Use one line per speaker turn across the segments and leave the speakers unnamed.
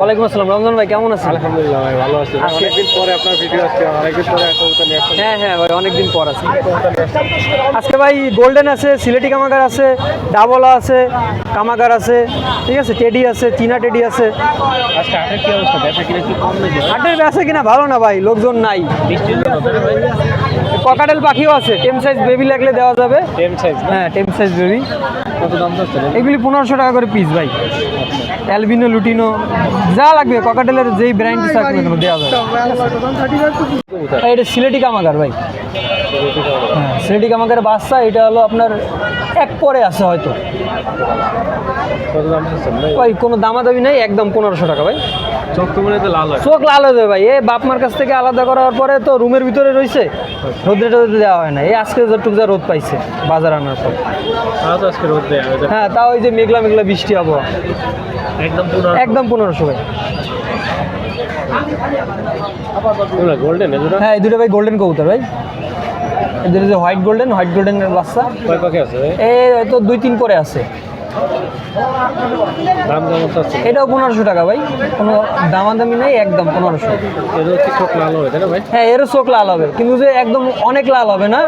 ওয়ালাইকুম আসসালাম। রমজান ভাই কেমন আছেন?
আলহামদুলিল্লাহ ভাই ভালো আছি।
আজকে-
অনেকদিন পরে আপনার ভিডিও আসছে অনেকদিন পরে কবুতর নিয়ে আসছেন।
হ্যাঁ হ্যাঁ ভাই অনেকদিন পর আছে। আজকে ভাই গোল্ডেন আছে সিলেটি কামাগার আছে ডাবলা আছে কামাগার আছে ঠিক আছে টেডি আছে চীনা টেডি আছে।
আজকে হাটের কি অবস্থা? দেখা কিনা কি কম নাকি?
হাটের বেচা কিনা ভালো না ভাই লোকজন নাই। ককাটেল পাখিও আছে টেম সাইজ বেবি লাগলে দেওয়া যাবে।
টেম সাইজ
হ্যাঁ টেম সাইজ বেবি
কত দাম
এগুলি পনেরোশো টাকা করে পিস ভাই। অ্যালবিনো লুটিনো যা লাগবে ককাটেলের যেই ব্র্যান্ড থাকবে কেন দেওয়া যাবে। এটা সিলেটি কামাগার ভাই। হ্যাঁ সিলেটি কামাগারের বাচ্চা এটা হলো আপনার এক পরে আছে হয়তো।
ভাই
কোনো দামাদামি নাই একদম পনেরোশো টাকা ভাই।
চোখ লাল হয়।
যাবে ভাই। এ বাপ মার কাছ থেকে আলাদা করার পরে তো রুমের ভিতরে রয়েছে রোদ্রে টোদ্রে দেওয়া হয় না। এই আজকে যতটুকু যা রোদ পাইছে বাজার আনার পর।
আজকে রোদ।
হ্যাঁ তাও ওই যে মেঘলা মেঘলা বৃষ্টি আবহাওয়া।
একদম পনেরো
একদম পনেরোশো ভাই।
গোল্ডেন
হ্যাঁ এই দুটো ভাই গোল্ডেন কবুতর ভাই। এদের যে হোয়াইট গোল্ডেন হোয়াইট গোল্ডেনের বাচ্চা।
কয় পাখি আছে
এই হয়তো দুই তিন করে আছে। এটাও পনেরোশো টাকা ভাই। কোনো দামাদামি নেই একদম পনেরোশো।
চোখ লাল হয় তাই না ভাই?
হ্যাঁ এরও চোখ লাল হবে। কিন্তু যে একদম অনেক লাল হবে না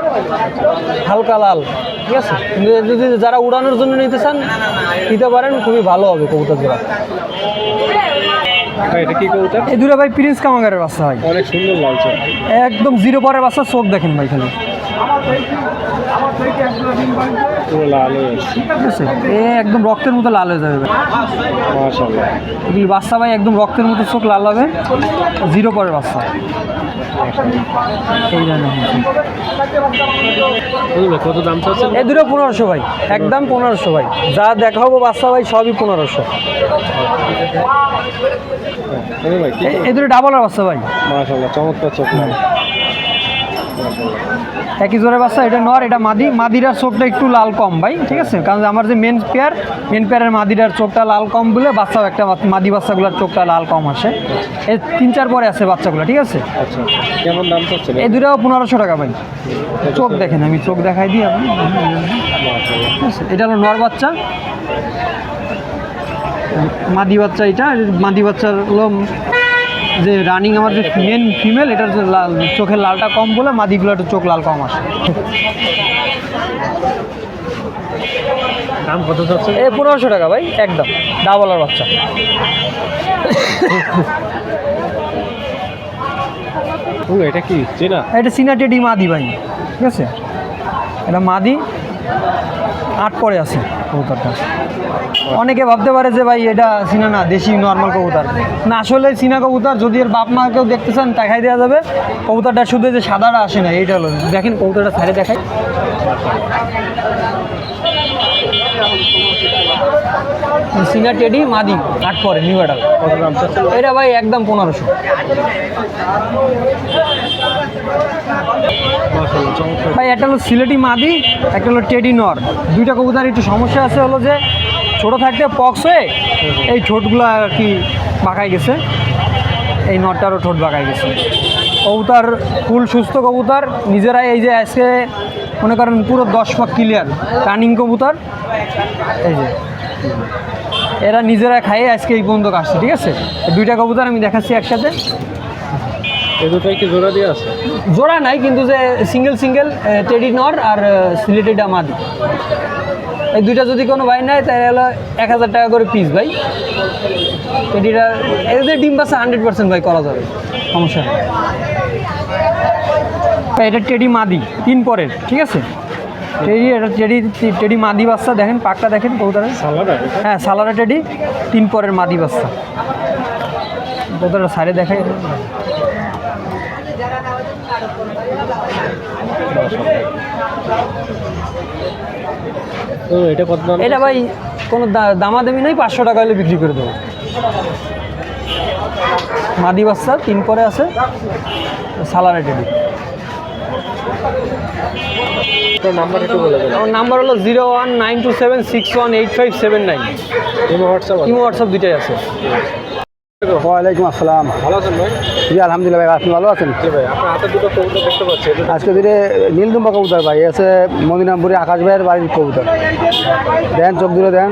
হালকা লাল। ঠিক আছে? কিন্তু যদি যারা উড়ানোর জন্য নিতে চান নিতে পারেন খুবই ভালো হবে কবুতর জোড়া। এই দুটো ভাই প্রিন্স কামাগারের বাচ্চা ভাই।
অনেক সুন্দর লাল
একদম জিরো পরের বাচ্চা চোখ দেখেন ভাই খালি।
পুরো লাল হয়ে আছে
এ একদম রক্তের মতো লাল হয়ে যাবে। ভাই
মাশাআল্লাহ।
এগুলি বাচ্চা ভাই একদম রক্তের মতো চোখ লাল হবে। জিরো বাচ্চা।
কত দাম
দুটো পনেরোশো ভাই। একদম পনেরোশো ভাই। যা দেখাবো বাচ্চা ভাই সবই পনেরোশো।
হ্যাঁ
এই দুটো ডাবলের বাচ্চা ভাই।
মাশাআল্লাহ চমৎকার চোখ। লাল
একই জোরের বাচ্চা এটা নর এটা মাদি। মাদিরার চোখটা একটু লাল কম ভাই ঠিক আছে? কারণ আমার যে মেন পেয়ার মেন পেয়ারের মাদিরার চোখটা লাল কম বলে বাচ্চাও একটা মাদি বাচ্চাগুলোর চোখটা লাল কম আসে। এই তিন চার পরে আছে বাচ্চাগুলো ঠিক আছে?
আচ্ছা কেমন দাম চাচ্ছেন?
এই দুটাও পনেরোশো টাকা ভাই। চোখ দেখেন আমি চোখ দেখাই দিই আপনি ঠিক আছে? এটা হলো নর বাচ্চা। মাদি বাচ্চা এটা মাদি বাচ্চার হলো যে রানিং আমার যে মেন ফিমেল এটার যে লাল চোখের লালটা কম বলে মাদিগুলো একটু চোখ লাল কম আসে।
দাম কত
এই পনেরোশো টাকা ভাই একদম। ডাবলার বাচ্চা।
ও এটা কি? চেনা?
এটা সিনাটেডি মাদি ভাই ঠিক আছে? এটা মাদি। আট পরে আছে কবুতরটা। অনেকে ভাবতে পারে যে ভাই এটা সিনা না, দেশি নর্মাল কবুতর। না, আসলে সিনা কবুতর যদি এর বাপ মা কেউ দেখতে চান, দেখাই দেওয়া যাবে। কবুতরটা শুধু যে সাদাটা আসে না, এইটা হলো। দেখেন কবুতরটা সাইডে দেখাই। সিনা টেডি মাদি আট পরে নিউ অ্যাডাল এটা ভাই একদম পনেরোশো। ভাই, একটা হলো সিলেটি মাদি, একটা হলো টেডি নর। দুইটা কবুতার একটু সমস্যা আছে হলো যে, ছোট থাকতে পক্স হয়ে এই ঠোঁটগুলো আর কি বাঁকাই গেছে। এই নটটারও ঠোঁট বাঁকাই গেছে। কবুতার ফুল সুস্থ কবুতার। নিজেরাই এই যে আজকে মনে করেন পুরো দশ পাক ক্লিয়ার রানিং কবুতর। এই যে। এরা নিজেরা খাইয়ে আজকে এই পর্যন্ত কাটছে ঠিক আছে? দুইটা কবুতর আমি দেখাচ্ছি একসাথে।
কি জোড়া দিয়ে আছে?
জোড়া নাই কিন্তু যে সিঙ্গেল সিঙ্গেল টেডি নর আর সিলেটেড মাদি এই দুইটা যদি কোনো ভাই নেয় তাহলে হলো এক হাজার টাকা করে পিস ভাই। টেডিটা এদের ডিম পাশে হান্ড্রেড পার্সেন্ট ভাই করা যাবে সমস্যা নেই। এটা টেডি মাদি তিন পরের ঠিক আছে? টেডি এটা টেডি টেডি মাদি বাচ্চা দেখেন পাকটা দেখেন
সালাডা
হ্যাঁ সালারা টেডি তিন পরের মাদি বাচ্চা। কৌতারা সাইডে দেখাই
এটা কত দাম?
এটা ভাই কোনো দামাদামি নেই পাঁচশো টাকা হলে বিক্রি করে দেবো। মাদি বাচ্চা তিন পরে আছে সালারে টেডি।
তোর নাম্বার
হলো zero one nine two seven six one eight five seven nine
WhatsApp
WhatsApp দুইটাই আছে।
ওয়ালাইকুম আসসালাম।
ভালো আছেন ভাই?
জি আলহামদুলিল্লাহ ভাই আপনি ভালো আছেন?
জি ভাই আপনার হাতে দুটো কবুতর দেখতে পাচ্ছি
আজকে দিনে নীলদম্বা কবুতর ভাই আছে মদিনামপুরে আকাশ ভাইয়ের বাড়ির কবুতর। দেন চোখ দূরে দেন।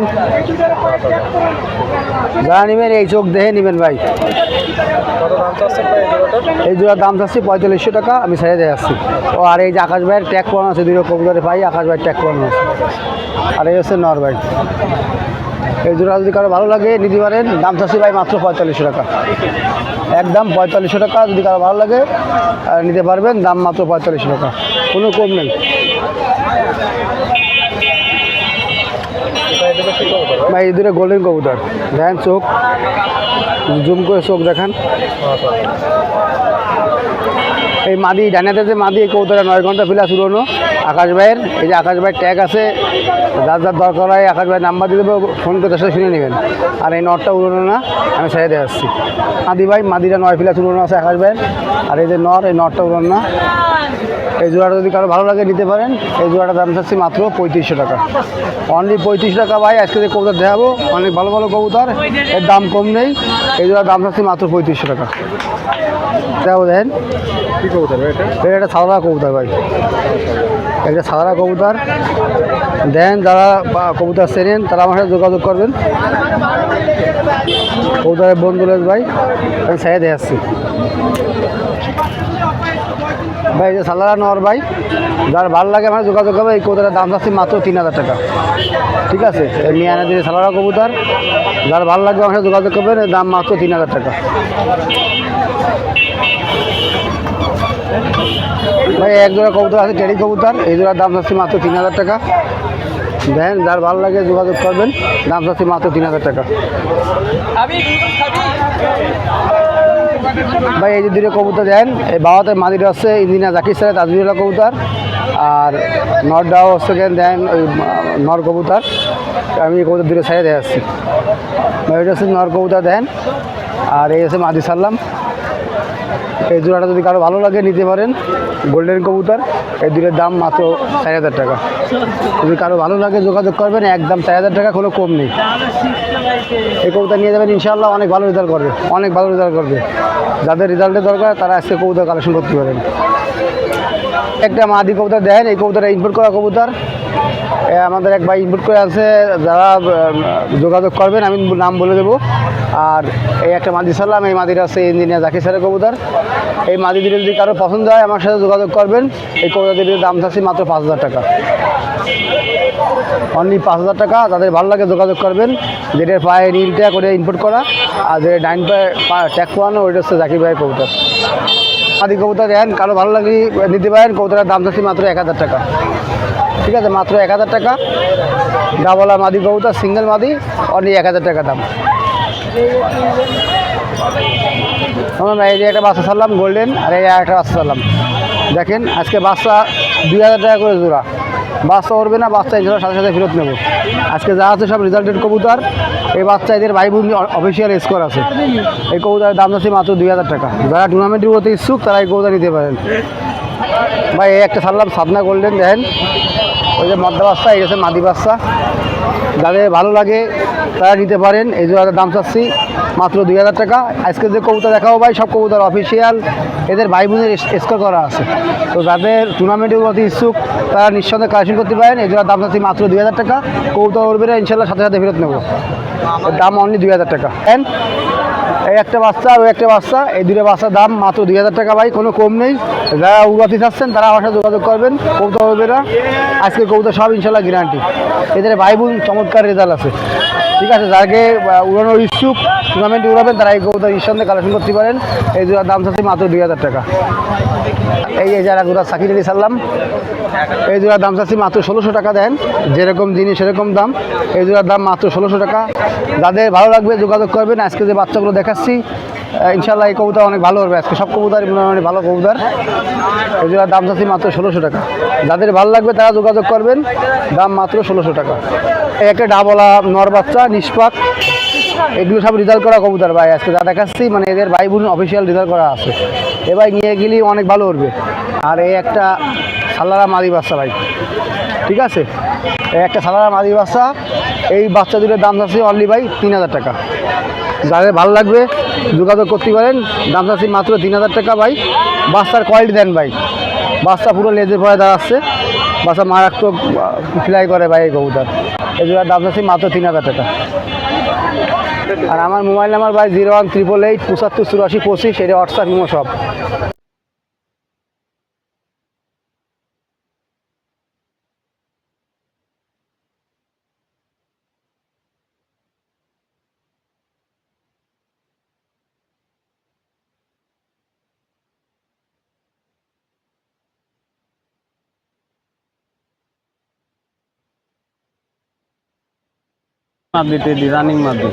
যা নেবেন এই চোখ দেখে নেবেন ভাই।
এই
জোড়ার দাম চাচ্ছি পঁয়তাল্লিশশো টাকা আমি ছেড়ে দিয়ে আসছি ও আর এই যে আকাশ ভাইয়ের ট্যাগ করানো আছে দুটো কবুতরে ভাই আকাশ ভাইয়ের ট্যাগ করানো আছে। আর এই হচ্ছে নর ভাই। এই জোড়া যদি কারও ভালো লাগে, নিতে পারেন। দাম চাচ্ছি ভাই মাত্র পঁয়তাল্লিশশো টাকা। একদম পঁয়তাল্লিশশো টাকা যদি কারও ভালো লাগে নিতে পারবেন। দাম মাত্র পঁয়তাল্লিশশো টাকা। কোনো কম নেই।
ভাই
দুটো গোল্ডেন কবুতর। দেখেন চোখ। জুম করে চোখ দেখান। এই মাদি ডানাতে যে মাদি, এই কবুতরটা নয় ঘণ্টা প্লাস উড়ানো আকাশ ভাইয়ের, এই যে আকাশ ভাইয়ের ট্যাগ আছে, যার যার দরকার হয় আকাশ ভাইয়ের নাম্বার দিয়ে দেবো ফোন করে তার সাথে শুনে নেবেন। আর এই নটটা উড়ানো না, আমি ছেড়ে দিয়ে আসছি। মাদি ভাই, মাদিটা নয় প্লাস উড়ানো আছে আকাশ ভাইয়ের। আর এই যে নর এই নটটা উড়ানো না। এই জোড়াটা যদি কারও ভালো লাগে নিতে পারেন, এই জোড়াটার দাম চাচ্ছি মাত্র পঁয়ত্রিশশো টাকা। অনলি পঁয়ত্রিশ টাকা ভাই, আজকে যে কবুতর দেখাবো, অনেক ভালো ভালো কবুতর, এর দাম কম নেই, এই জোড়ার দাম চাচ্ছি মাত্র পঁয়ত্রিশশো টাকা। দেখাবো দেখেন।
কি কবুতর এটা?
এটা সাদা কবুতর ভাই। একটা সাদা কবুতর। দেন যারা কবুতর চেনেন, তারা আমার সাথে যোগাযোগ করবেন। কবুতরের বন্ধুলের ভাই, আমি সাইডে আসছি। ভাই যে সালারা নর ভাই, যার ভালো লাগে আমার যোগাযোগ করবে এই কবুতরের দাম যাচ্ছে মাত্র তিন হাজার টাকা। ঠিক আছে? মিয়ানা দিয়ে সালারা কবুতর, যার ভালো লাগবে আমার সাথে যোগাযোগ করবেন দাম মাত্র তিন হাজার টাকা। ভাই, এক জোড়া কবুতর আছে টেরি কবুতর। এই জোড়ার দাম যাচ্ছে মাত্র তিন হাজার টাকা। দেন, যার ভালো লাগে যোগাযোগ করবেন, দাম যাচ্ছে মাত্র তিন হাজার টাকা। ভাই, এই যে দুটো কবুতর দেন, এই বাবাতে মাদিটা হচ্ছে, ইঞ্জিনিয়ার জাকির স্যারের তাজুল্লাহ কবুতর, আর নরডাও হচ্ছে দেন, ওই, নর কবুতর। আমি কবুতর দুটো সাইডে আসছি ভাই, এটা হচ্ছে নর কবুতর দেন, আর এই হচ্ছে মাদি সারলাম এই জোড়াটা যদি কারও ভালো লাগে, নিতে পারেন। গোল্ডেন কবুতর এই দুটোর দাম মাত্র চার হাজার টাকা। যদি কারও ভালো লাগে, যোগাযোগ করবেন, একদম চার হাজার টাকা, কোনো কম নেই। এই কবুতর নিয়ে যাবেন ইনশাল্লাহ অনেক ভালো রেজাল্ট করবে, অনেক ভালো রেজাল্ট করবে। যাদের রেজাল্টের দরকার, তারা আজকে কবুতর কালেকশন করতে পারেন। একটা মাদি কবুতর দেন এই কবুতরটা ইনপুট করা কবুতর। আমাদের এক ভাই ইনপুট করে আছে যারা যোগাযোগ করবেন, আমি নাম বলে দেবো। আর এই একটা মাদি সারলাম, এই মাদিটা আছে ইঞ্জিনিয়ার জাকির স্যারের কবুতর। এই মাদি দুটো যদি কারও পছন্দ হয়, আমার সাথে যোগাযোগ করবেন। এই কবুতর দাম থাকছে মাত্র পাঁচ হাজার টাকা। অনলি পাঁচ হাজার টাকা তাদের ভালো লাগে যোগাযোগ করবেন। যেটার পায়ে নীলটা করে ইনপুট করা। আর যেটা ডাইন পায়ে ট্যাগ করানো ওইটা হচ্ছে জাকির ভাইয়ের কবুতর। আদি কবুতর দেন, কারও ভালো লাগে নিতে পারেন। কবুতরের দাম চাচ্ছি মাত্র এক হাজার টাকা। ঠিক আছে, মাত্র এক হাজার টাকা। ডাবলা মাদি কবুতর, সিঙ্গেল মাদি, অনলি এক হাজার টাকা দাম। আমরা এই যে একটা বাচ্চা সারলাম গোল্ডেন আর এই একটা বাচ্চা ছাড়লাম। দেখেন, আজকে বাচ্চা দুই হাজার টাকা করে জোড়া। বাচ্চা উঠবে না, বাচ্চা এছাড়া সাথে সাথে ফেরত নেব। আজকে যা আছে সব রেজাল্টেড কবুতর। এই বাচ্চা এদের ভাই বোন অফিসিয়াল স্কোর আছে। এই কবুতরের দাম আছে মাত্র দুই হাজার টাকা। যারা টুর্নামেন্টের মধ্যে ইচ্ছুক, তারা এই কবুতর নিতে পারেন। ভাই, এই একটা ছাড়লাম সাদনা করলেন দেখেন। ওই যে মদ্দা বাচ্চা, এই হচ্ছে মাদি বাচ্চা। যাদের ভালো লাগে, তারা নিতে পারেন। এই জোড়াটার দাম চাচ্ছি। মাত্র দুই হাজার টাকা। আজকে যে কবুতর দেখাবো ভাই, সব কবুতর অফিসিয়াল এদের ভাই বোনের স্কোর করা আছে। তো যাদের টুর্নামেন্টের প্রতি ইচ্ছুক, তারা নিঃসন্দেহে কালেকশন করতে পারেন। এদের দাম আছে মাত্র দুই হাজার টাকা। কবুতর উঠবে না, ইনশাল্লাহ সাথে সাথে ফেরত নেব। দাম অনলি দুই হাজার টাকা। দেন এই একটা বাচ্চা, আর ওই একটা বাচ্চা। এই দুটো বাচ্চার দাম মাত্র দুই হাজার টাকা ভাই, কোনো কম নেই। যারা উড়াতে চাচ্ছেন, তারা আমার সাথে যোগাযোগ করবেন। কবুতর হবে না আজকে কবুতর সব ইনশাল্লাহ গ্যারান্টি এদের ভাই বোন চমৎকার রেজাল্ট আছে। ঠিক আছে, যাকে উড়ানোর ইচ্ছুক টুর্নামেন্টে উড়াবেন, তারা এই কবুতর নিঃসন্দেহে কালেকশন করতে পারেন। এই জোড়ার দাম চাচ্ছি মাত্র দুই হাজার টাকা। এই যে যারা গুড়া সাকির আলী সাল্লাম, এই জোড়ার দাম চাচ্ছি মাত্র ষোলোশো টাকা দেন। যেরকম জিনিস, সেরকম দাম। এই জোড়ার দাম মাত্র ষোলোশো টাকা। যাদের ভালো লাগবে যোগাযোগ করবেন। আজকে যে বাচ্চাগুলো দেখাচ্ছি আহ, ইনশাল্লাহ এই কবুতর অনেক ভালো হবে আজকে। সব কবুতর মোটামুটি ভালো কবুতর। জোড়ার দাম চাচ্ছি মাত্র ষোলোশো টাকা। যাদের ভালো লাগবে তারা যোগাযোগ করবেন। দাম মাত্র ষোলোশো টাকা। একটা ডাবলা নর বাচ্চা নিষ্পাক এগুলো সব রেজাল্ট করা কবুতর ভাই। আজকে যা দেখাচ্ছি মানে এদের ভাই বোন অফিসিয়াল রেজাল্ট করা আছে। এ ভাই নিয়ে গেলেই অনেক ভালো উঠবে। আর এই একটা সালারা মাদি বাচ্চা ভাই। ঠিক আছে? এই একটা সালারা মাদি বাচ্চা। এই বাচ্চা দুটোর দাম আছে অনলি ভাই তিন হাজার টাকা। যাদের ভালো লাগবে, যোগাযোগ করতে পারেন। দাম চাচ্ছি মাত্র তিন হাজার টাকা ভাই। বাচ্চার কোয়ালিটি দেন ভাই। বাচ্চা পুরো লেজের পরে দাঁড়াচ্ছে। বাচ্চা মারাত্মক ফ্লাই করে ভাই এই কবুতর। এই জোড়ার দাম চাচ্ছি মাত্র তিন হাজার টাকা। আর আমার মোবাইল নাম্বার ভাই জিরো ওয়ান ত্রিপল এইট পঁচাত্তর চুরাশি পঁচিশ, এটা হোয়াটসঅ্যাপ নিমো সব।
মাদি টেডি রানিং মাদি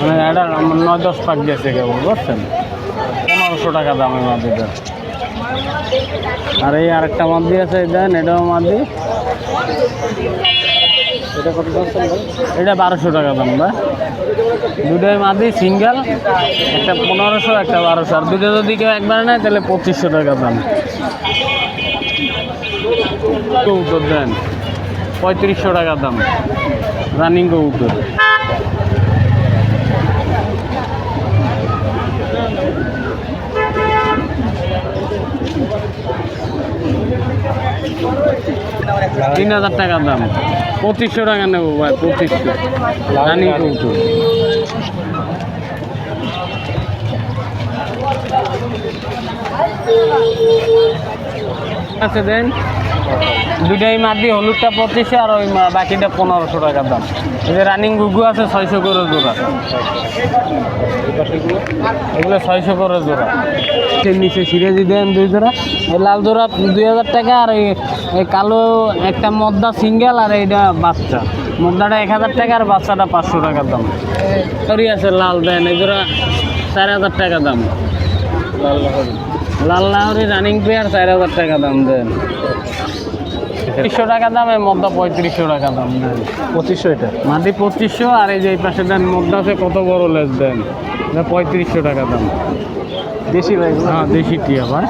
মানে এটা আমার নয় দশ পাক গেছে কেবল বুঝছেন? পনেরোশো টাকা দামের মাদিটা আর এই আরেকটা মাদি আছে দেন এটাও মাদি
এটা কত
এটা বারোশো টাকা দাম ভাই। দুটোই মাদি সিঙ্গেল একটা পনেরোশো, একটা বারোশো। আর দুটো যদি কেউ একবার নেয়, তাহলে পঁচিশশো টাকা দাম। কবুতর দেন, পঁয়ত্রিশশো টাকা দাম। রানিং কবুতর তিন হাজার টাকা দাম। পঁচিশশো টাকা নেব ভাই, পঁচিশশো। রানিং কবুতর আছে দেন। দুটাই মাদি হলুদটা পঁচিশশো আর ওই বাকিটা পনেরোশো টাকার দাম। এই যে রানিং গুগু আছে ছয়শো করে জোড়া। এগুলো ছয়শো করে জোড়া। নিচে সিরেজি দেন দুই জোড়া। এই লাল জোড়া দুই হাজার টাকা আর এই কালো একটা মদ্দা সিঙ্গেল আর এইটা বাচ্চা। মদ্দাটা এক হাজার টাকা আর বাচ্চাটা পাঁচশো টাকার দাম। সরি আছে লাল দেন। এই জোড়া চার হাজার টাকা দাম। লাল লাহরি। রানিং পেয়ার চার হাজার টাকা দাম দেন। পঁচিশশো টাকা দাম এই মদ্দা পঁয়ত্রিশশো টাকা দাম।
পঁচিশশো এটা?
মাটি পঁচিশশো আর এই যে এই পাশে দেন মদ্দা আছে কত বড় লেস দেন। পঁয়ত্রিশশো টাকা দাম।
দেশি ভাই?
হ্যাঁ দেশি টিয়া ভাই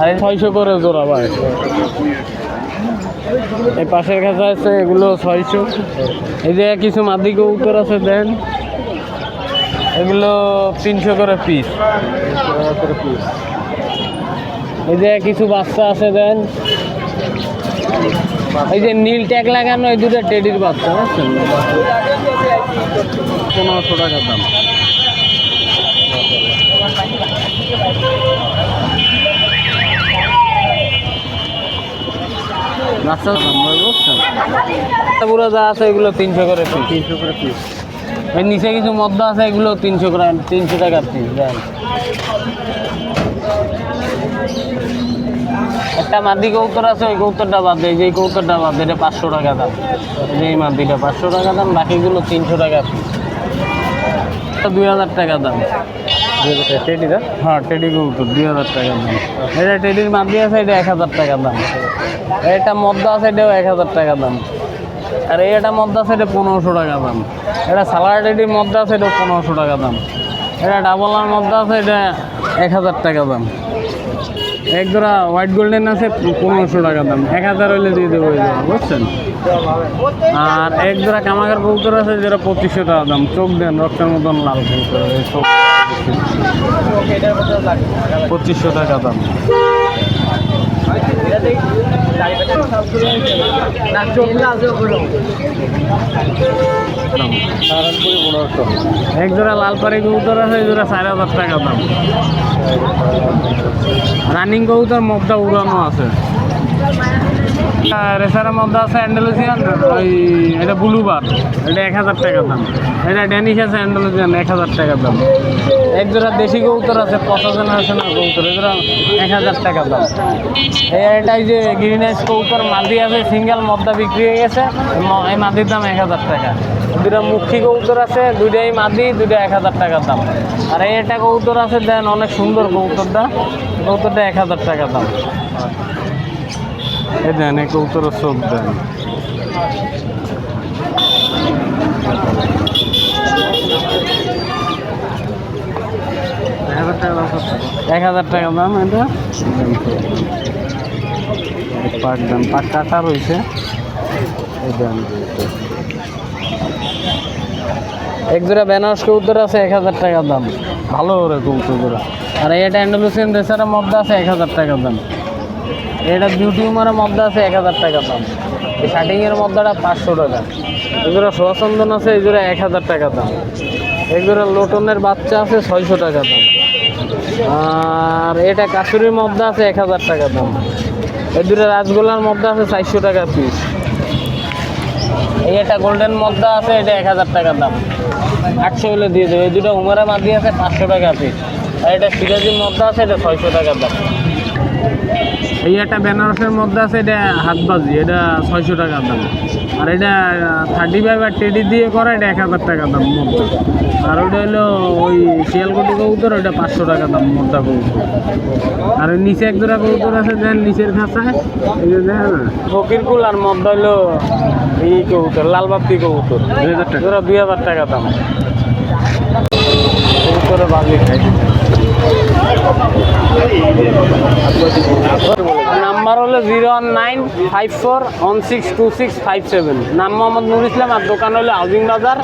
আর ছয়শো করে জোড়া ভাই। এই পাশের কাছে আছে এগুলো ছয়শো। এই যে কিছু মাদি কবুতর আছে দেন। এগুলো তিনশো করে পিস এই যে কিছু বাচ্চা আছে দেন। এই যে নীল ট্যাগ লাগানো এই দুটো টেডির বাচ্চা বুঝছেন? পনেরোশো টাকা দাম। বাচ্চা বুঝছেন? পুরো যা আছে এগুলো তিনশো করে পিস
তিনশো করে পিস
নিচে কিছু মদ্য আছে এগুলো তিনশো করে তিনশো টাকা পিস দেন একটা মাদি কৌতর আছে ওই কৌতরটা বাদ দেয় যে কৌতরটা বাদ দেয় এটা পাঁচশো টাকা দাম। যে এই মাদিটা পাঁচশো টাকা দাম বাকিগুলো তিনশো টাকা দুই হাজার টাকা দাম।
টেডিটা
হ্যাঁ টেডি কৌতর দুই হাজার টাকা দাম। এটা টেডির মাদি আছে এটা এক হাজার টাকা দাম। এটা মদ্দা আছে এটাও এক হাজার টাকা দাম। আর এটা মদ্দা আছে এটা পনেরোশো টাকা দাম। এটা সালাড টেডির মদ্দা আছে এটা পনেরোশো টাকা দাম। এটা ডাবল আর মদ্দা আছে এটা এক হাজার টাকা দাম। এক জোড়া হোয়াইট গোল্ডেন আছে, পনেরোশো টাকা দাম। এক হাজার হইলে দিয়ে দেবো বুঝছেন? আর এক জোড়া কামাগার কবুতর আছে, যেটা পঁচিশশো টাকা দাম। চোখ দেন, রক্তের মতন লাল কবুতর পঁচিশশো টাকা দাম। এক জোড়া লাল পাড়ি কবুতর আছে এই জোড়া হাজার টাকা দাম। রানিং কবুতর মধ্যে উড়ানো আছে। রেসারের মধ্যে আছে অ্যান্ডালুসিয়ান, ওই এটা ব্লুবার, এটা এক হাজার টাকা দাম। এটা ড্যানিশ আছে অ্যান্ডালুসিয়ান, এক হাজার টাকা দাম। এক জোড়া দেশি কবুতর আছে পঁচাশ জেনারেশনের কবুতর এই জোড়া এক হাজার টাকা দাম। এটাই যে গ্রিন আইস কবুতর, মাদি আছে সিঙ্গেল মদ্দা বিক্রি হয়ে গেছে এই মাদির দাম এক হাজার টাকা। দুটা মুখী কবুতর আছে, দুইটাই মাদি, দুইটা এক হাজার টাকার দাম। আর এই একটা কবুতর আছে, দেন অনেক সুন্দর কবুতরটা কবুতরটা এক হাজার টাকা দাম। এই দেন, এই কবুতরের চোখ দেন।
এক হাজার টাকা দাম
এক হাজার টাকা দাম এটা পাক কাটা রয়েছে। এই এক জোড়া বেনারস কবুতর আছে, এক হাজার টাকা দাম। ভালো করে কবুতরগুলো। আর এটা অ্যান্ডালুসিয়ান রেসারের মধ্যে আছে, এক হাজার টাকা দাম। এটা বিউটি উমারের মধ্যে আছে, এক হাজার টাকা দাম। এই শার্টিংয়ের মধ্যেটা পাঁচশো টাকা। এগুলো সোয়াচন্দন আছে জোড়া এক হাজার টাকা দাম। এগুলো লোটনের বাচ্চা আছে, ছয়শো টাকা দাম। আর এটা কাশুরির মধ্যে আছে এক হাজার টাকা দাম। এই দুটো রাজগোলার মধ্যে আছে চারশো টাকা পিস এই একটা গোল্ডেন মধ্যে আছে, এটা এক হাজার টাকা দাম। আটশো হলে দিয়ে দেবে। এই দুটো উমারা মাদি আছে, পাঁচশো টাকা পিস আর এটা সিরাজির মধ্যে আছে, এটা ছয়শো টাকা দাম। এই একটা বেনারসের মধ্যে আছে, এটা হাতবাজি, এটা ছয়শো টাকার দাম। আর এটা থার্টি ফাইভ আর টেডি দিয়ে করা এটা এক হাজার টাকা দাম মোদ্দা আর ওইটা হলো ওই শিয়ালকুটি কবুতর ওইটা পাঁচশো টাকা দাম মোদ্দা কবুতর। আর ওই নিচে এক জোড়া কবুতর আছে দেন নিচের খাঁচায় এই যে দেখেন না। ফকিরকুল আর মদ্দা হলো এই কবুতর লাল বাপ্তি কবুতর। দুই হাজার টাকা। দুই হাজার টাকা দাম। বাজি খাই নাম্বার হলো zero one nine five four one six two six five seven নাম মোহাম্মদ নুর ইসলাম আর দোকান হলো হাউজিং বাজার।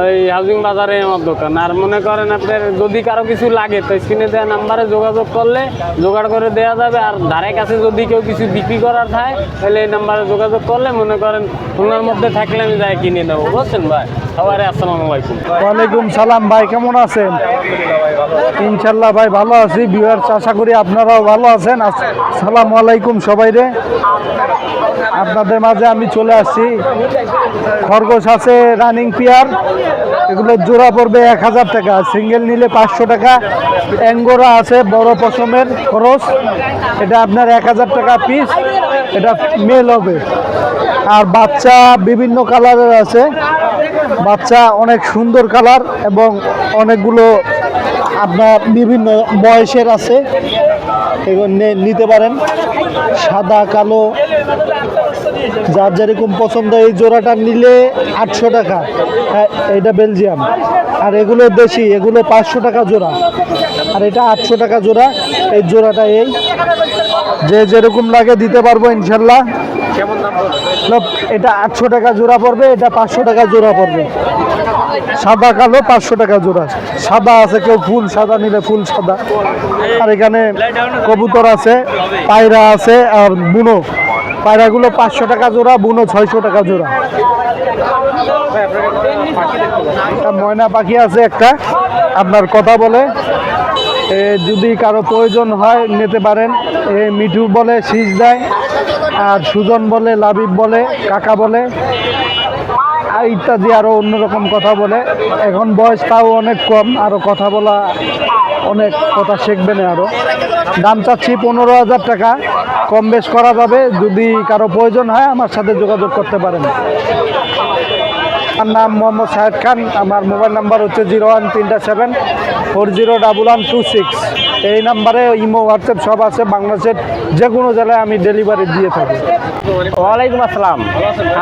ওই হাউজিং বাজারে আমার দোকান। আর মনে করেন আপনার যদি কারও কিছু লাগে, তো স্ক্রিনে দেওয়া নাম্বারে যোগাযোগ করলে জোগাড় করে দেওয়া যাবে। আর ধারে কাছে যদি কেউ কিছু বিক্রি করার থাকে তাহলে এই নাম্বারে যোগাযোগ করলে মনে করেন ওনার মধ্যে থাকলে আমি যাই কিনে নেব। বুঝছেন ভাই? সবাই আসসালামু আলাইকুম।
ওয়ালাইকুম সালাম ভাই, কেমন আছেন? ইনশাল্লাহ ভাই ভালো আছি। বিহার আশা করি আপনারাও ভালো আছেন। সালাম আলাইকুম। সবাই রে আপনাদের মাঝে আমি চলে আসছি। খরগোশ আছে রানিং পিয়ার এগুলো জোড়া পড়বে এক হাজার টাকা। সিঙ্গেল নিলে পাঁচশো টাকা। অ্যাঙ্গোরা আছে বড় পশমের খরচ এটা আপনার এক হাজার টাকা পিস এটা মেল হবে। আর বাচ্চা বিভিন্ন কালারের আছে। বাচ্চা অনেক সুন্দর কালার এবং অনেকগুলো আপনার বিভিন্ন বয়সের আছে। এগুলো নিতে পারেন। সাদা কালো যার যেরকম পছন্দ এই জোড়াটা নিলে আটশো টাকা। হ্যাঁ, এইটা বেলজিয়াম। আর এগুলো দেশি এগুলো পাঁচশো টাকা জোড়া। আর এটা আটশো টাকা জোড়া এই জোড়াটা এই। যে যেরকম লাগে দিতে পারব ইনশাল্লাহ। এটা আটশো টাকা জোড়া পড়বে এটা পাঁচশো টাকা জোড়া পড়বে। সাদা কালো পাঁচশো টাকা জোড়া। সাদা আছে কেউ ফুল সাদা নিলে ফুল সাদা। আর এখানে কবুতর আছে পায়রা আছে আর বুনো পায়রাগুলো পাঁচশো টাকা জোড়া, বুনো ছয়শো টাকা জোড়া। একটা ময়না পাখি আছে একটা, আপনার কথা বলে। যদি কারও প্রয়োজন হয়, নিতে পারেন। এ, মিঠু বলে, শীষ দেয়। আর সুজন বলে, লাবিব বলে, কাকা বলে। আর ইত্যাদি আরও অন্যরকম কথা বলে। এখন বয়স তাও অনেক কম আরও কথা বলা অনেক কথা শিখবে না আরও দাম চাচ্ছি পনেরো হাজার টাকা। কম বেশ করা যাবে, যদি কারও প্রয়োজন হয় আমার সাথে যোগাযোগ করতে পারেন। আমার নাম মোহাম্মদ সাহেদ খান, আমার মোবাইল নাম্বার হচ্ছে জিরো ওয়ান তিনটা seven, four zero double one two six. এই নাম্বারে ইমো হোয়াটসঅ্যাপ সব আছে বাংলাদেশের যে কোনো জেলায় আমি ডেলিভারি দিয়ে থাকি।
ওয়ালাইকুম আসসালাম।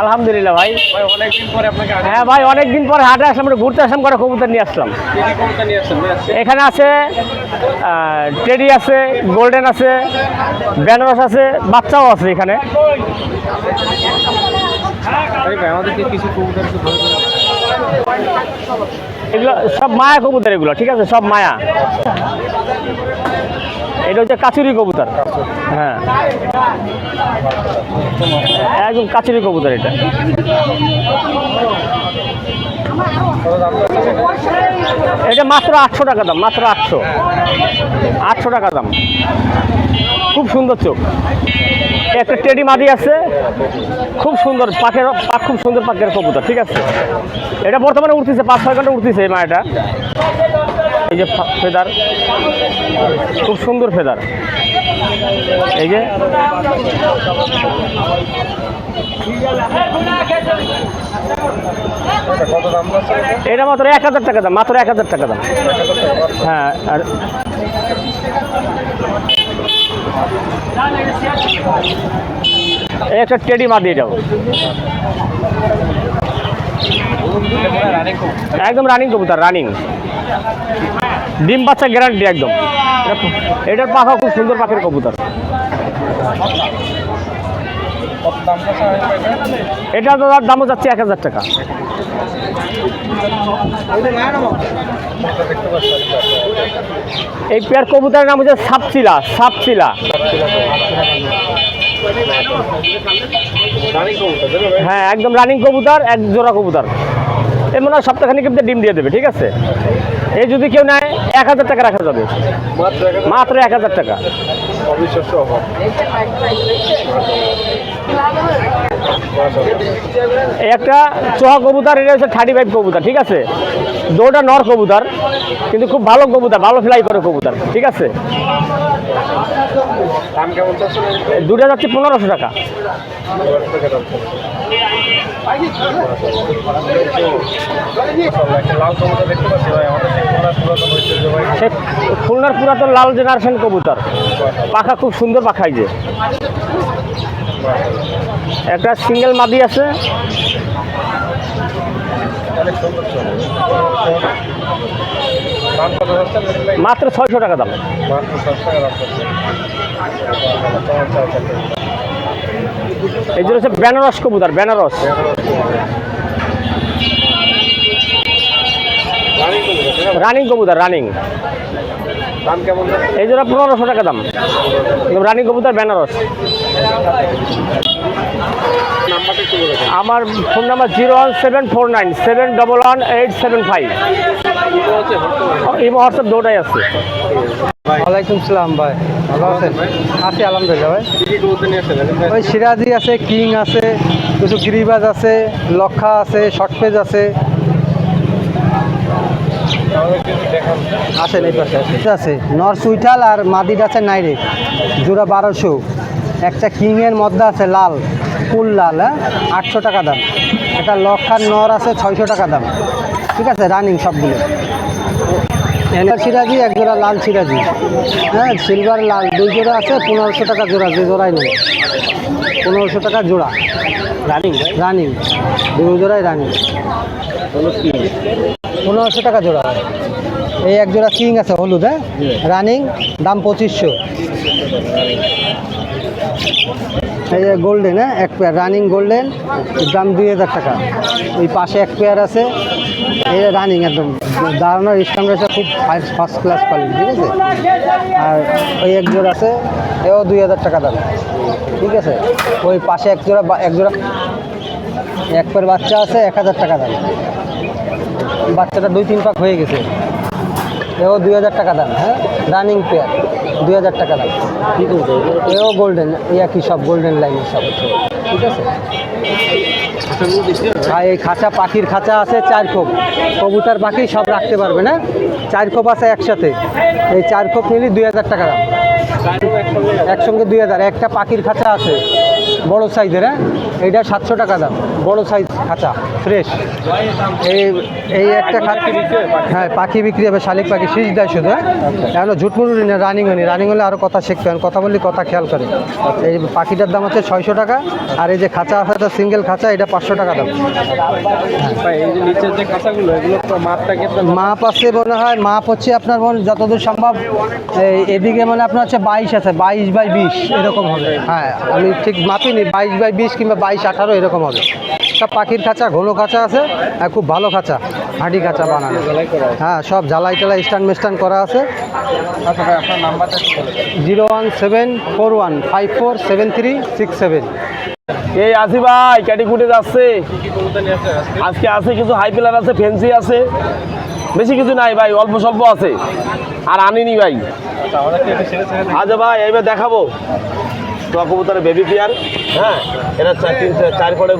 আলহামদুলিল্লাহ ভাই।
অনেকদিন পরে আপনাকে
হ্যাঁ ভাই অনেকদিন পরে হাটে আসলাম একটু ঘুরতে আসলাম করে কবুতর নিয়ে আসলাম? এখানে আছে টেডি আছে গোল্ডেন আছে বেনারস আছে বাচ্চাও আছে এখানে। এগুলো সব মায়া কবুতর এগুলো ঠিক আছে? সব মায়া। এটা হচ্ছে কাচুরি কবুতর। হ্যাঁ। একদম কাচুরি কবুতর এটা। এটা মাত্র আটশো টাকা দাম, মাত্র আটশো। আটশো টাকা দাম। খুব সুন্দর চোখ। একটা টেডি মাদি আছে। খুব সুন্দর পাখের, পাখ খুব সুন্দর পাখের কবুতর, ঠিক আছে? এটা বর্তমানে উঠতেছে, পাঁচ ছয় ঘণ্টা উঠতেছে এই মায়াটা। যে ফেদার, খুব সুন্দর ফেদার। এই যে, এটা মাত্র এক হাজার টাকা দাম, মাত্র এক হাজার টাকা দাম। হ্যাঁ আর একটা টেডি মাদি এটাও একদম রানিং কবুতর রানিং ডিম বাচ্চা গ্যারান্টি একদম। এটার পাখা খুব সুন্দর পাখির কবুতর।
এটা
তো দামও যাচ্ছে এক হাজার টাকা। এই পেয়ার কবুতরের নাম হচ্ছে সাপচিলা সাপচিলা হ্যাঁ একদম রানিং কবুতর, এক জোড়া কবুতর। এর মনে হয় সপ্তাহখানিক কিন্তু ডিম দিয়ে দেবে ঠিক আছে? এই যদি কেউ নেয় এক হাজার টাকা রাখা যাবে।
মাত্র এক হাজার
টাকা। একটা চোহা কবুতর এটা হচ্ছে থার্টি ফাইভ কবুতর ঠিক আছে? দুটা নর কবুতর কিন্তু খুব ভালো কবুতর ভালো ফ্লাই করে কবুতর ঠিক আছে
দাম কেমন চাচ্ছেন
এই দুটা যাচ্ছে পনেরোশো টাকা। খুলনার পুরাতন লাল জেনারেশন কবুতর। পাখা খুব সুন্দর পাখাই যে। একটা সিঙ্গেল মাদি আছে। মাত্র ছয়শো টাকা দাম
মাত্র সাত টাকা দাম।
এই জন্য হচ্ছে বেনারস কবুতর বেনারস।
রানিং কবুতর
রানিং এই জন্য পনেরোশো টাকা দাম। রানিং কবুতর বেনারস। আমার phone number zero one seven four nine seven double one eight seven five. এই হোয়াটসঅ্যাপ দুটাই আছে।
ওয়ালাইকুম সালাম ভাই ভালো আছেন? আছি আলহামদুলিল্লাহ ভাই। ওই সিরাজি আছে কিং আছে কিছু গিরিবাজ আছে লক্ষা আছে শর্টপেজ আছে। আসেন এই পাশে। আছে নর সুইঠাল আর মাদির আছে নাইরে জোড়া বারোশো। একটা কিংয়ের মধ্যে আছে লাল ফুল লাল হ্যাঁ? আটশো টাকা দাম। একটা লক্ষার নর আছে ছয়শো টাকা দাম। ঠিক আছে রানিং সবগুলো। এনার সিরাজি এক জোড়া লাল সিরাজি। হ্যাঁ সিলভার লাল দুই জোড়া আছে পনেরোশো টাকা জোড়া যে জোড়াই নেই পনেরোশো টাকা জোড়া।
রানিং
রানিং দুই জোড়াই রানিং পনেরোশো টাকা জোড়া এই এক জোড়া কিং আছে হলুদ হ্যাঁ? রানিং দাম পঁচিশশো। এই যে গোল্ডেন হ্যাঁ? এক পেয়ার রানিং গোল্ডেন দাম দুই হাজার টাকা। ওই পাশে এক পেয়ার আছে। এই রানিং একদম দাঁড়ানোর স্ট্যান্ড রয়েছে খুব ফার্স্ট ফার্স্ট ক্লাস কোয়ালিটি ঠিক আছে? আর ওই এক জোড়া আছে এও দুই হাজার টাকা দাম। ঠিক আছে? ওই পাশে এক জোড়া এক জোড়া এক পেয়ার বাচ্চা আছে এক হাজার টাকা দাম। বাচ্চাটা দুই তিন পাক হয়ে গেছে। এও দুই হাজার টাকা দাম হ্যাঁ? রানিং পেয়ার দুই হাজার টাকা দাম। এও গোল্ডেন এই একই সব গোল্ডেন লাইনের সব ঠিক আছে? আর এই খাঁচা পাখির খাঁচা আছে চার খোপ। কবুতর পাখি সব রাখতে পারবে না? চার খোপ আছে একসাথে। এই চার খোপ নিলে দুই হাজার টাকা দাম। একসঙ্গে দুই হাজার একটা পাখির খাঁচা আছে বড় সাইজের হ্যাঁ? এইটা সাতশো টাকা দাম বড় সাইজ খাঁচা ফ্রেশ এই এই একটা খা- হ্যাঁ পাখি বিক্রি হবে শালিক পাখি শীষ দেয় শুধু। হ্যাঁ এখন ঝুটমুড়ি না রানিং হয়নি। রানিং হলে আরও কথা শিখতে কথা বললে কথা খেয়াল করে। এই পাখিটার দাম হচ্ছে ছয়শো টাকা আর এই যে খাঁচা আছে সিঙ্গেল খাঁচা এটা পাঁচশো টাকা দাম। মাপ আছে মনে হয় মাপ হচ্ছে আপনার মনে যতদূর সম্ভব এই এদিকে মানে আপনার হচ্ছে বাইশ আছে বাইশ বাই বিশ এরকম হবে। হ্যাঁ আমি ঠিক মাপিনি বাইশ বাই বিশ কিংবা বাইশ, আঠারো এরকম হবে। সব পাখির খাঁচা ঘন খাঁচা আছে, আর খুব ভালো খাঁচা, হাঁটি খাঁচা বানানো। হ্যাঁ সব জ্বালাই টালাই স্টান মেস্টান করা আছে। Zero one seven four one five four seven three six seven.
এই আসি ভাই ক্যাটিকুটে যাচ্ছে।
আজকে
আছে কিছু হাই পিলার আছে ফেন্সি আছে। বেশি কিছু নাই ভাই, অল্প স্বল্প আছে। আর আনিনি ভাই।
আচ্ছা
আচ্ছা ভাই, এইবার দেখাবো। কবুতরের বেবি পেয়ার হ্যাঁ? এরা চার তিন চার করে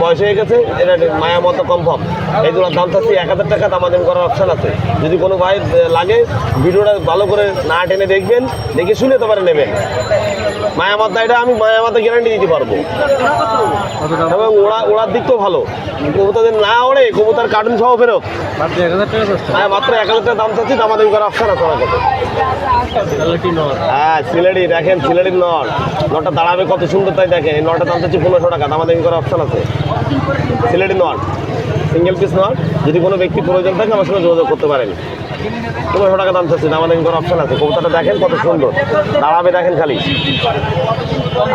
বয়স হয়ে গেছে, এরা মায়া মতো কনফার্ম এইগুলোর দাম থাকছে এক হাজার টাকা, দামাদামি করার অপশান আছে। যদি কোনো ভাই লাগে, ভিডিওটা ভালো করে না টেনে দেখবেন, দেখে শুনে তো নেবেন। মায়া মাত্রা এটা আমি মায়ামাত্রা গ্যারান্টি দিতে পারব। এবং ওড়া ওড়ার দিক তো ভালো। কবুতর যদি না ওড়ে, কবুতর কার্টুন সহ ফেরত। হ্যাঁ মাত্র এক হাজার দাম চাচ্ছি, দামাদামি করার অপশান আছে আমার হ্যাঁ সিলেটি, দেখেন, সিলেটির নট নটটা দাঁড়াবে কত সুন্দর তাই দেখেন। এই নটটা দাম চাচ্ছি পনেরোশো টাকা, দামাদামি করার অপশন আছে। Sylheti not single piece not যদি কোনো ব্যক্তি প্রয়োজন থাকে, আমার সঙ্গে যোগাযোগ করতে পারেন। পনেরোশো টাকা দাম চাচ্ছি আমাদের কোনো অপশন আছে। কবুতরটা দেখেন কত সুন্দর। দাঁড়াবে দেখেন খালি।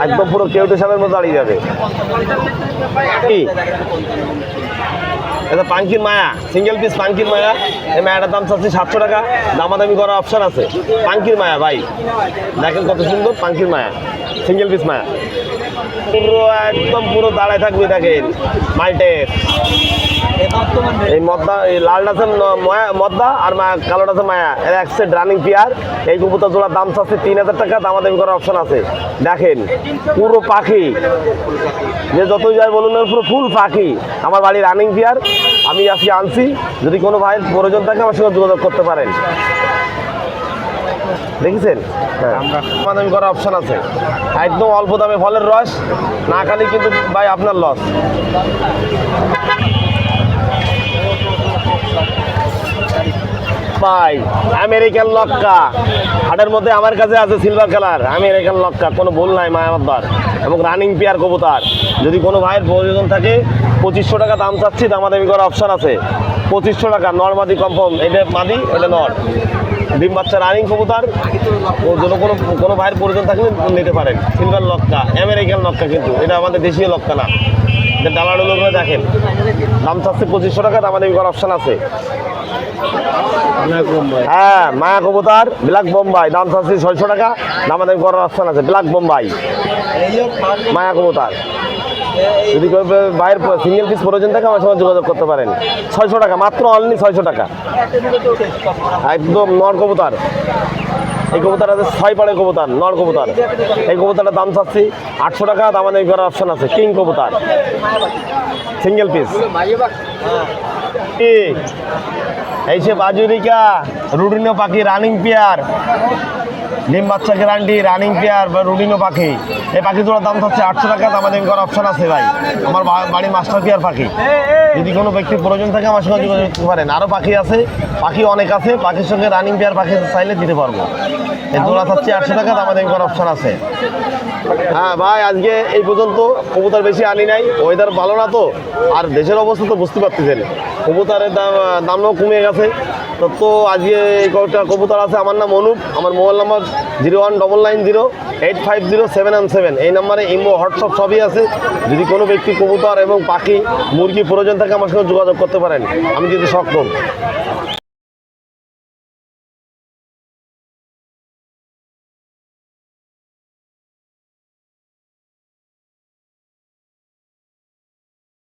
একদম পুরো কেউটে সাপের মতো দাঁড়িয়ে যাবে। কি? এটা পাঙ্কির মায়া সিঙ্গেল পিস পাঙ্কির মায়া। এই মায়াটার দাম চাচ্ছি সাতশো টাকা। দামাদামি করার অপশন আছে। পাঙ্কির মায়া, ভাই। দেখেন কত সুন্দর পাঙ্কির মায়া সিঙ্গেল পিস মায়া। পুরো একদম পুরো দাঁড়ায় থাকবে দেখেন মাল্টের এই মদ্দা, এই লালটা আছে মদ্দা আর মায়া কালোটা আছে মায়া। এর এক সেট রানিং পিয়ার এই কবুতর জোড়ার দাম চাচ্ছে তিন হাজার টাকা, দামাদামি করার অপশন আছে। দেখেন, পুরো পাখি। যে যতই যায় বলুন না পুরো ফুল পাখি আমার বাড়ি রানিং পিয়ার আমি আজকে আনছি। যদি কোনো ভাইয়ের প্রয়োজন থাকে, আমার সঙ্গে যোগাযোগ করতে পারেন। দেখেছেন? হ্যাঁ। দামাদামি করার অপশান আছে। একদম অল্প দামে ফলের রস, না খালি কিন্তু ভাই আপনার লস ভাই আমেরিকান লক্কা। হাটের মধ্যে আমার কাছে আছে সিলভার কালার আমেরিকান লক্কা, কোনো ভুল নাই মায়ামদ্দার এবং রানিং পেয়ার কবুতার। যদি কোনো ভাইয়ের প্রয়োজন থাকে, পঁচিশশো টাকা দাম চাচ্ছি, দামাদামি করার অপশান আছে। পঁচিশশো টাকা নর্মাদি কনফার্ম এটা মাদি, এটা নর। ডিম বাচ্চা রানিং কবুতার জন্য কোনো কোনো ভাইয়ের প্রয়োজন থাকলে নিতে পারেন। সিলভার লক্কা আমেরিকান লক্কা কিন্তু, এটা আমাদের দেশীয় লক্কা না। এটা ডালাডুলো করে দেখেন। দাম চাচ্ছে পঁচিশশো টাকা দামাদামি করার অপশন আছে। হ্যাঁ মায়া কবুতর ব্ল্যাক বোম্বাই দাম চাচ্ছি ছয়শো টাকা দামাদামি করার অপশন আছে ব্ল্যাক বোম্বাই। মায়া কবুতর। যদি বাইরের সিঙ্গেল পিস প্রয়োজন থাকে আমার সঙ্গে যোগাযোগ করতে পারেন। ছয়শো টাকা মাত্র অনলি ছয়শো টাকা। একদম নর কবুতর। এই কবুতার আছে ছয় পাড়ে কবুতার, নর কবুতার। এই কবুতারটা দাম চাচ্ছি আটশো টাকা দাম এই করার অপশন আছে কিং কবুতার। সিঙ্গেল পিস এই সে বাজুরিকা, রুডিনো পাখি রানিং পেয়ার ডিম বাচ্চা গ্যারান্টি রানিং পেয়ার বা রুডিনো পাখি। এই পাখি জোড়ার দাম হচ্ছে আটশো টাকা আমাদের করার অপশন আছে ভাই। আমার বাড়ি মাস্টার পেয়ার পাখি। যদি কোনো ব্যক্তির প্রয়োজন থাকে আমার সঙ্গে যোগাযোগ করতে পারেন। আরও পাখি আছে, পাখি অনেক আছে, পাখির সঙ্গে রানিং পেয়ার পাখি চাইলে দিতে পারব। এই জোড়া হচ্ছে আটশো টাকা আমাদের করার অপশন আছে। হ্যাঁ ভাই, আজকে এই পর্যন্ত কবুতর বেশি আনি নাই। ওয়েদার ভালো না তো? আর দেশের অবস্থা তো বুঝতে পারতেছেন। কবুতরের দাম, দামও কমে গেছে। তো তো আজকে কয়েকটা কবুতর আছে। আমার নাম অনুপ, আমার mobile number zero one double nine zero eight five zero seven one seven. এই নাম্বারে ইমো, হোয়াটসঅ্যাপ সবই আছে। যদি কোনো ব্যক্তি কবুতর এবং পাখি, মুরগি, প্রয়োজন থাকে আমার সঙ্গে যোগাযোগ করতে পারেন। আমি যদি সক্ষম